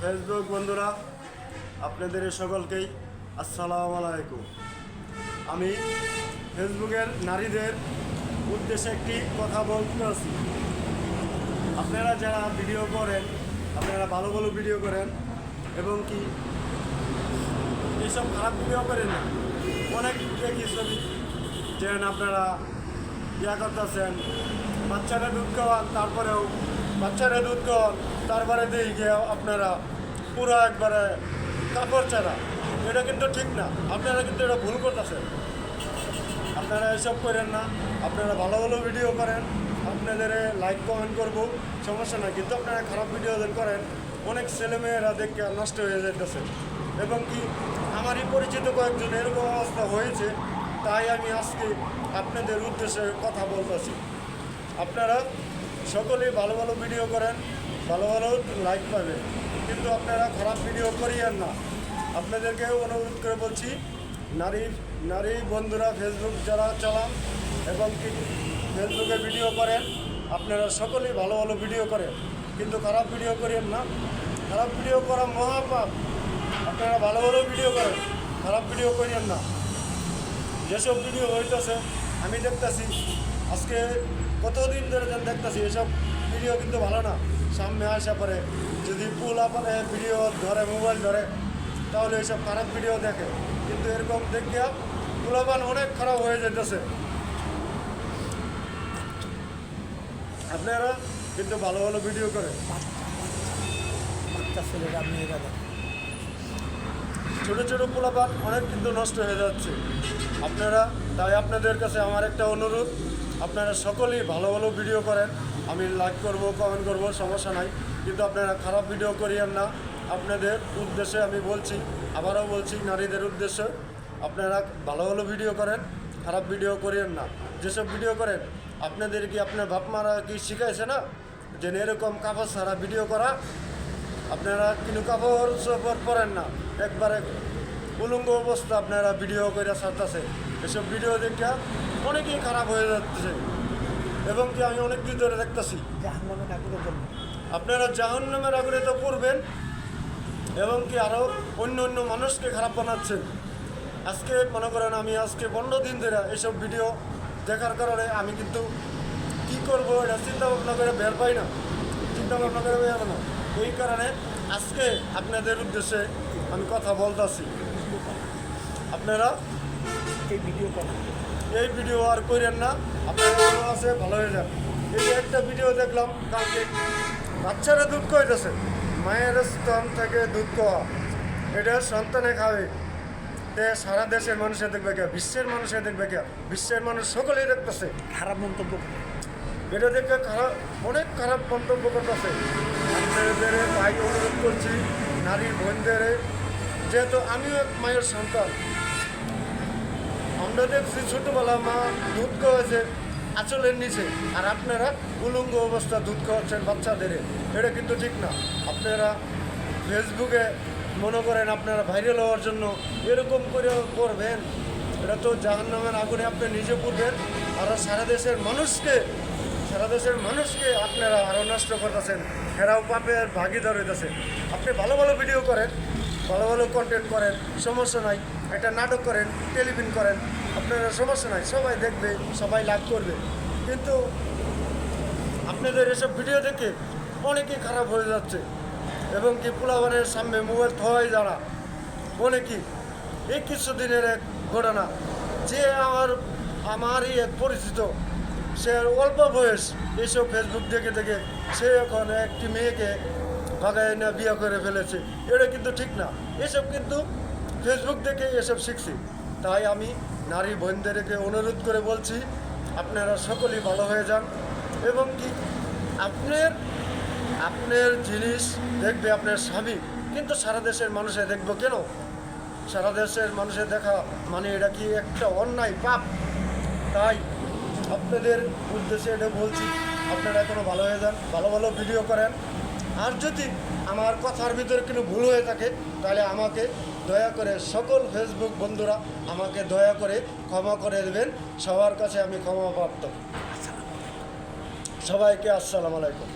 Facebook বন্ধুরা, আপনাদের সকলকেই আসসালামু আলাইকুম। আমি ফেসবুকের নারীদের উদ্দেশ্যে একটি কথা বলতে আছি। আপনারা যারা ভিডিও করেন, আপনারা ভালো ভালো ভিডিও করেন এবং কি এইসব খারাপ ভিডিও করেন না, অনেক দেখি ছবি যেন আপনারা ইয়া করতেছেন, বাচ্চারা দুধ খাওয়ান, তারপরেও বাচ্চারা দুধ খাওয়ান তারপরে দিয়ে গিয়ে আপনারা পুরো একবারে কাপড় ছাড়া। এটা কিন্তু ঠিক না। আপনারা কিন্তু এটা ভুল করতেছেন। আপনারা এসব করেন না। আপনারা ভালো ভালো ভিডিও করেন। আপনাদের লাইক কমেন্ট করব। সমস্যা নাই। কিন্তু আপনারা খারাপ ভিডিও করেন। অনেক ছেলেমেয়েরা দেখে নষ্ট হয়ে যেতেছে এবং কি, আমারই পরিচিত কয়েকজন এরকম অবস্থা হয়েছে। তাই আমি আজকে আপনাদের উদ্দেশ্যে কথা বলতেছি। আপনারা সকলেই ভালো ভালো ভিডিও করেন, ভালো ভালো লাইক পাবে কিন্তু আপনারা খারাপ ভিডিও করিয়েন না। আপনাদেরকে অনুরোধ করে বলছি, নারী নারী বন্ধুরা ফেসবুক যারা চালান এবং কি ফেসবুকে ভিডিও করেন, আপনারা সকলেই ভালো ভালো ভিডিও করেন। কিন্তু খারাপ ভিডিও করেন না। খারাপ ভিডিও করা মহাপাপ। আপনারা ভালো ভালো ভিডিও করেন, খারাপ ভিডিও করেন না। যেসব ভিডিও হইতেছে, আমি দেখতেছি। আজকে কতদিন ধরে যেন দেখতেছি এসব ভিডিও কিন্তু ভালো না। সামনে আসা পরে যদি পুল আপনে ভিডিও ধরে মোবাইল ধরে তাহলে এইসব খারাপ ভিডিও দেখে। কিন্তু এরকম দেখিয়া পুলাপান অনেক খারাপ হয়ে যেতেছে আপনারা কিন্তু ভালো ভালো ভিডিও করে। বাচ্চা ছেলেরা মেয়েরা ছোটো ছোটো পোলাপান অনেক কিন্তু নষ্ট হয়ে যাচ্ছে। আপনারা তাই আপনাদের কাছে আমার একটা অনুরোধ আপনারা সকলেই ভালো ভালো ভিডিও করেন। আমি লাইক করব কমেন্ট করব, সমস্যা নাই। কিন্তু আপনারা খারাপ ভিডিও করিয়েন না। আপনাদের উদ্দেশ্যে আমি বলছি, আবারও বলছি, নারীদের উদ্দেশ্যে আপনারা ভালো ভালো ভিডিও করেন, খারাপ ভিডিও করিয়েন না। যেসব ভিডিও করেন, আপনাদের কি আপনার বাপ মারা কি শিখাইছে না? যে এরকম কাপড় ছাড়া ভিডিও করা? আপনারা কিন্তু কাপড় পরেন না। একবারে উলঙ্গ অবস্থা আপনারা ভিডিও করে ছাড়তেছে। এসব ভিডিও দেখে অনেকেই খারাপ হয়ে যাচ্ছে। এবং কি আমি অনেক দিন ধরে দেখতেছি। আপনারা জাহান নামের আগুনে তো পড়বেন। এবং কি আরও অন্য অন্য মানুষকে খারাপ বানাচ্ছেন। আজকে মনে করেন আমি আজকে পনেরো দিন ধরে এইসব ভিডিও দেখার কারণে আমি কিন্তু কি করব এটা চিন্তা ভাবনা করে বের পাই না। চিন্তা ভাবনা করে বের না এই কারণে আজকে আপনাদের উদ্দেশ্যে আমি কথা বলতেছি। আপনারা এই ভিডিও করা এই ভিডিও আর করেন না। আপনারা ভালো আছে ভালো হয়ে যান। এই যে একটা ভিডিও দেখলাম কালকে বাচ্চারা দুধ খাইতেছে মায়ের স্তন থেকে দুধ খাওয়া। এটা সন্তানে খাবে। তে সারা দেশের মানুষে দেখবে কে? বিশ্বের মানুষে দেখবে কে? বিশ্বের মানুষ সকলেই দেখতেছে। খারাপ মন্তব্য এটা দেখে খারাপ অনেক খারাপ মন্তব্য করতেছে। আপনাদের ভাই অনুরোধ করছি নারী বোনদের যেহেতু আমিও এক মায়ের সন্তান আমরা দেখছি ছোটোবেলা মা দুধ খাওয়াছে আঁচলের নিচে। আর আপনারা উলঙ্গ অবস্থা দুধ খাওয়াচ্ছেন বাচ্চাদের। এটা কিন্তু ঠিক না। আপনারা ফেসবুকে মনে করেন আপনারা ভাইরাল হওয়ার জন্য এরকম করে করবেন। এটা তো জাহান নামের আগুনে আপনি নিজে পড়বেন আর সারা দেশের মানুষকে, সারা দেশের মানুষকে আপনারা আরও নষ্ট করতেছেন। এরাও পাপের ভাগিদার হইতেছে আপনি ভালো ভালো ভিডিও করেন। ভালো ভালো কন্টেন্ট করেন, সমস্যা নাই। একটা নাটক করেন টেলিভিশন করেন, আপনারা সমস্যা নাই, সবাই দেখবে, সবাই লাভ করবে। কিন্তু আপনাদের এসব ভিডিও দেখে অনেকেই খারাপ হয়ে যাচ্ছে। এবং কি পোলাবানের সামনে মোবাইল থয় যারা অনেকেই এই কিছুদিনের এক ঘটনা। যে আমার, আমারই এক পরিচিত, সে অল্প বয়স এইসব ফেসবুক দেখে দেখে সে এখন একটি মেয়েকে ভাগায় না, বিয়ে করে ফেলেছে। এটা কিন্তু ঠিক না। এসব কিন্তু ফেসবুক দেখে এসব শিখছি। তাই আমি নারী বোনদেরকে অনুরোধ করে বলছি, আপনারা সকলেই ভালো হয়ে যান। এবং কি, আপনার আপনার জিনিস দেখবে আপনার স্বামী। কিন্তু সারা দেশের মানুষে দেখব কেন? সারা দেশের মানুষের দেখা মানে এটা কি একটা অন্যায় পাপ? তাই আপনাদের উদ্দেশ্যে এটা বলছি, আপনারা এখনও ভালো হয়ে যান, ভালো ভালো ভিডিও করেন। আর যদি আমার কথার ভিতরে কোনো ভুল হয়ে থাকে, তাহলে আমাকে দয়া করে সকল ফেসবুক বন্ধুরা আমাকে দয়া করে ক্ষমা করে দেবেন। সবার কাছে আমি ক্ষমা প্রাপ্ত সবাইকে আসসালামু আলাইকুম।